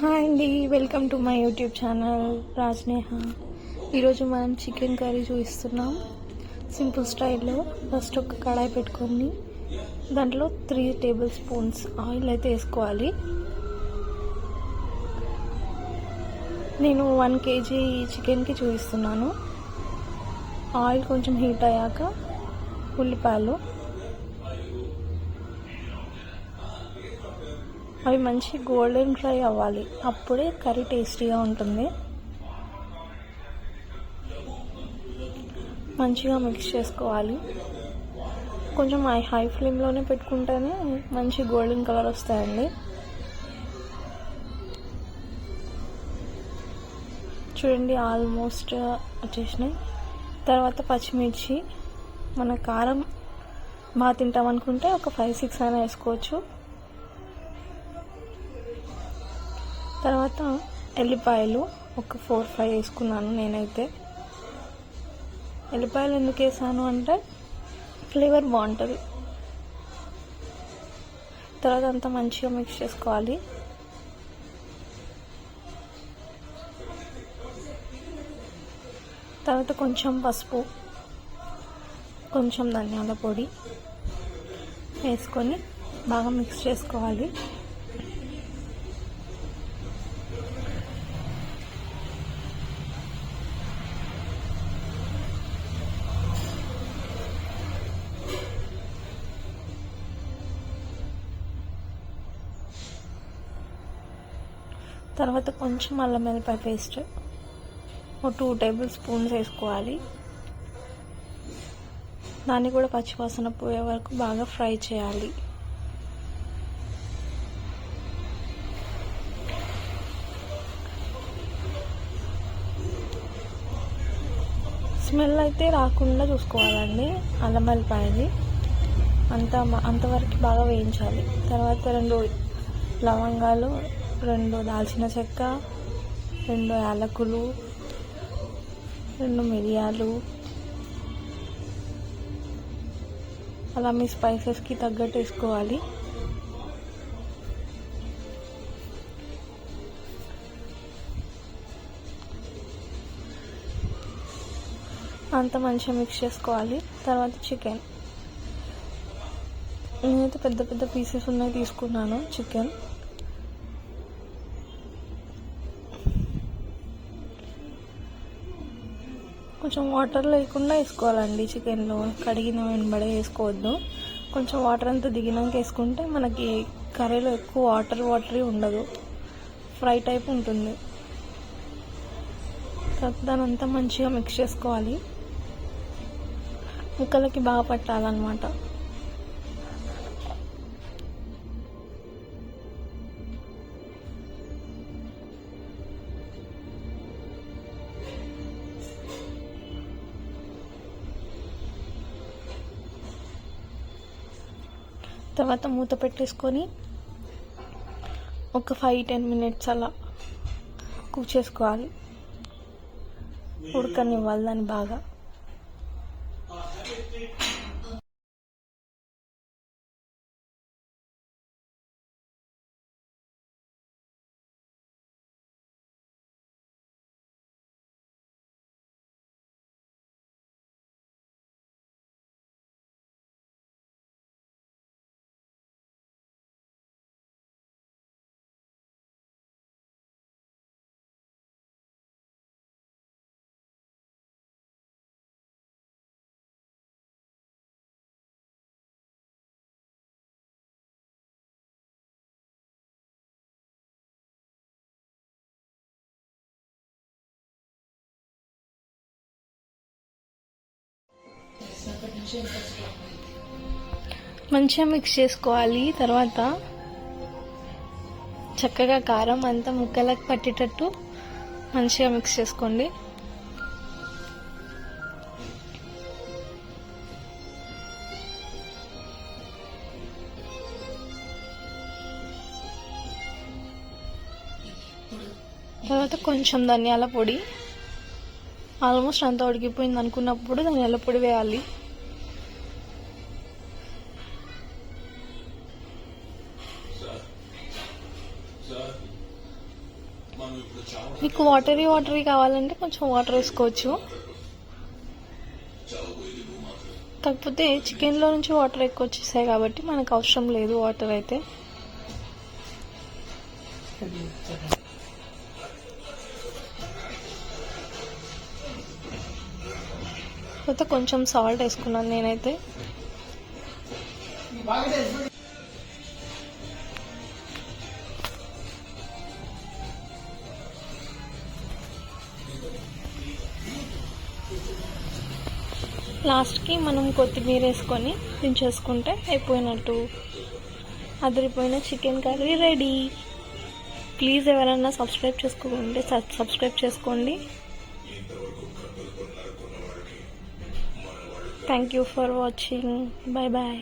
Hi అండి welcome to my YouTube channel Rajneha ఈరోజు మనం చికెన్ కర్రీ చూపిస్తున్నాం. సింపుల్ స్టైల్లో ఫస్ట్ ఒక కడాయి పెట్టుకొని దాంట్లో త్రీ టేబుల్ స్పూన్స్ ఆయిల్ అయితే వేసుకోవాలి. నేను వన్ కేజీ చికెన్కి చూపిస్తున్నాను. ఆయిల్ కొంచెం హీట్ అయ్యాక ఉల్లిపాయలు అవి మంచి గోల్డెన్ ఫ్రై అవ్వాలి. అప్పుడే కర్రీ టేస్టీగా ఉంటుంది. మంచిగా మిక్స్ చేసుకోవాలి. కొంచెం హై హై ఫ్లేమ్లోనే పెట్టుకుంటేనే మంచి గోల్డెన్ కలర్ వస్తాయండి. చూడండి ఆల్మోస్ట్ వచ్చేసినాయి. తర్వాత పచ్చిమిర్చి. మన కారం బాగా తింటాం అనుకుంటే ఒక ఫైవ్ సిక్స్ అయినా వేసుకోవచ్చు. తర్వాత ఎల్లిపాయలు ఒక ఫోర్ ఫైవ్ వేసుకున్నాను నేనైతే. ఎల్లిపాయలు ఎందుకు వేసాను అంటే ఫ్లేవర్ బాగుంటుంది. తర్వాత అంతా మంచిగా మిక్స్ చేసుకోవాలి. తర్వాత కొంచెం పసుపు కొంచెం ధనియాల పొడి వేసుకొని బాగా మిక్స్ చేసుకోవాలి. తర్వాత కొంచెం అల్లం వెల్లిపాయ పేస్ట్ ఒక టూ టేబుల్ స్పూన్స్ వేసుకోవాలి. దాన్ని కూడా పచ్చివాసన పోయే వరకు బాగా ఫ్రై చేయాలి. స్మెల్ అయితే రాకుండా చూసుకోవాలండి అల్లం వెల్లిపాయని. అంత అంతవరకు బాగా వేయించాలి. తర్వాత రెండు లవంగాలు రెండు దాల్చిన చెక్క రెండు యాలకులు రెండు మిరియాలు. అలా మీ స్పైసెస్కి తగ్గట్టు వేసుకోవాలి. అంత మంచిగా మిక్స్ చేసుకోవాలి. తర్వాత చికెన్. నేనైతే పెద్ద పెద్ద పీసెస్ ఉన్నాయి తీసుకున్నాను చికెన్. కొంచెం వాటర్ లేకుండా వేసుకోవాలండి చికెన్లో. కడిగిన వెంబడే వేసుకోవద్దు. కొంచెం వాటర్ అంతా దిగినాక వేసుకుంటే మనకి కర్రీలో ఎక్కువ వాటర్ వాటరీ ఉండదు. ఫ్రై టైప్ ఉంటుంది. దాని అంతా మంచిగా మిక్స్ చేసుకోవాలి. ముక్కలకి బాగా పట్టాలన్నమాట. తర్వాత మూత పెట్టేసుకొని ఒక ఫైవ్ టెన్ మినిట్స్ అలా కుక్ చేసుకోవాలి. ఉడకనివ్వాలి దాన్ని బాగా. మంచిగా మిక్స్ చేసుకోవాలి తర్వాత చక్కగా కారం అంతా ముక్కలకు పట్టేటట్టు మంచిగా మిక్స్ చేసుకోండి. తర్వాత కొంచెం ధనియాల పొడి. ఆల్మోస్ట్ అంతా ఉడికిపోయింది అనుకున్నప్పుడు ధనియాల పొడి వేయాలి. మీకు వాటరీ వాటరీ కావాలంటే కొంచెం వాటర్ వేసుకోవచ్చు. కాకపోతే చికెన్లో నుంచి వాటర్ ఎక్కువ వచ్చేసాయి కాబట్టి మనకు అవసరం లేదు వాటర్ అయితే. తర్వాత కొంచెం సాల్ట్ వేసుకున్నాను నేనైతే. లాస్ట్కి మనం కొత్తిమీర వేసుకొని దించేసుకుంటే అయిపోయినట్టు అదిరిపోయిన చికెన్ కర్రీ రెడీ. ప్లీజ్ ఎవరైనా సబ్స్క్రైబ్ చేసుకోండి సబ్స్క్రైబ్ చేసుకోండి. Thank you for watching. Bye bye